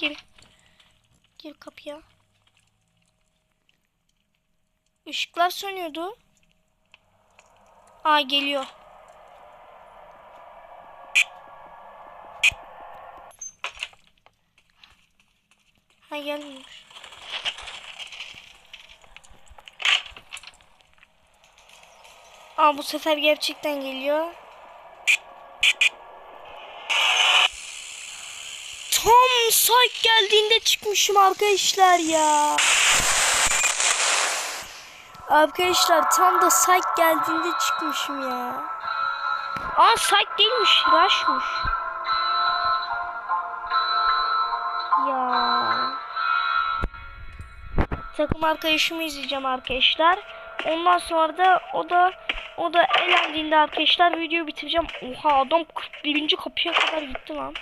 Gir. Gir kapıya. Işıklar sönüyordu. Aa geliyor. Ha gelmiyor. Aa bu sefer gerçekten geliyor. Tam saat geldiğinde çıkmışım arkadaşlar ya. Arkadaşlar tam da saat geldiğinde çıkmışım ya. Aa saat değilmiş, rush'mış. Ya. Takım arkadaşımı izleyeceğim arkadaşlar. Ondan sonra da o da o da elendiğinde arkadaşlar videoyu bitireceğim. Oha adam 41. kapıya kadar gitti lan.